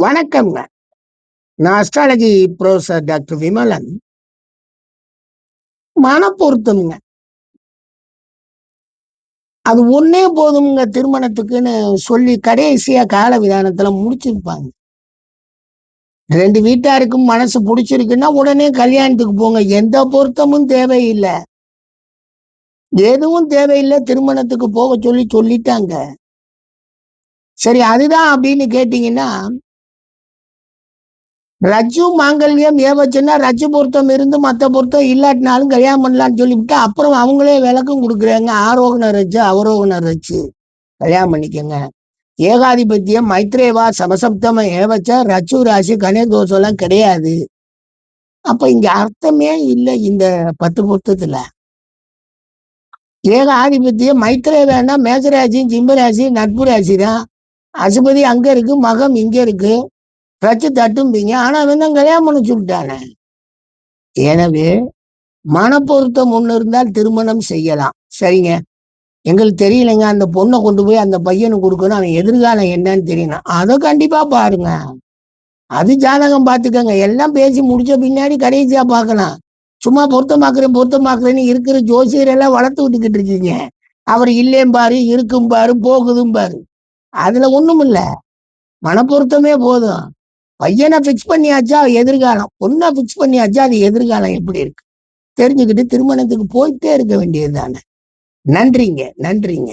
வணக்கம்ங்க நான் astrology professor doctor Vimalan. மனப்பொருத்தம்ங்க. அது ஒன்னே போதும்ங்க திருமணத்துக்குன்னு சொல்லி கடைசியா கால விதானத்துல முடிச்சிருப்பாங்க. ரெண்டு வீட்டாருக்கும் மனசு பிடிச்சிருக்குன்னா உடனே கல்யாணத்துக்கு போங்க. எந்த பொருத்தமும் தேவையில்லை. எதுவும் தேவையில்லை. திருமணத்துக்கு போக சொல்லி சொல்லிட்டாங்க. சரி அதுதான் அப்படின்னு கேட்டீங்கன்னா ரஜு மாங்கல்யம் ஏவச்சுன்னா ரஜு பொருத்தம் இருந்து மத்த பொருத்தம் இல்லாட்டினாலும் கல்யாணம் பண்ணலாம்னு சொல்லிவிட்டு அப்புறம் அவங்களே விளக்கம் கொடுக்குறாங்க. ஆரோகண ரச்சு அவரோகண ரச்சு கல்யாணம் பண்ணிக்கோங்க. ஏகாதிபத்தியம் மைத்ரேவா சமசப்தம ஏவச்ச ரச்சு ராசி கணேதோஷம் எல்லாம் கிடையாது. அப்ப இங்க அர்த்தமே இல்லை இந்த பத்து பொருத்தத்துல. ஏகாதிபத்தியம் மைத்ரேவானா மேசராசி ஜிம்பராசி நட்பு ராசி தான் அசுபதி அங்க இருக்கு மகம் இங்க இருக்கு. வச்சு தட்டும்பீங்க. ஆனா அவன் கல்யாணம் பண்ணி சொல்லிட்டானே எனவே மனப்பொருத்தம் ஒண்ணு இருந்தால் திருமணம் செய்யலாம். சரிங்க. எங்களுக்கு தெரியலைங்க. அந்த பொண்ணை கொண்டு போய் அந்த பையனுக்கு கொடுக்கணும். அவன் எதிர்காலம் என்னன்னு தெரியணும். அதை கண்டிப்பா பாருங்க. அது ஜாதகம் பார்த்துக்கங்க. எல்லாம் பேசி முடிச்ச பின்னாடி கடைசியா பார்க்கலாம். சும்மா பொருத்தமாக்குறேன் பொருத்தமாக்குறேன்னு இருக்கிற ஜோசியர் எல்லாம் வளர்த்து விட்டுக்கிட்டு இருக்கீங்க. அவர் இல்லையும் பாரு இருக்கும் பாரு போகுதும் பாரு. அதுல ஒண்ணும் இல்ல மனப்பொருத்தமே போதும். பையனை ஃபிக்ஸ் பண்ணியாச்சா எதிர்காலம்? பொண்ணை ஃபிக்ஸ் பண்ணியாச்சா? அது எதிர்காலம் எப்படி இருக்கு? தெரிஞ்சுக்கிட்டு திருமணத்துக்கு போயிட்டே இருக்க வேண்டியது தானே நன்றிங்க நன்றிங்க.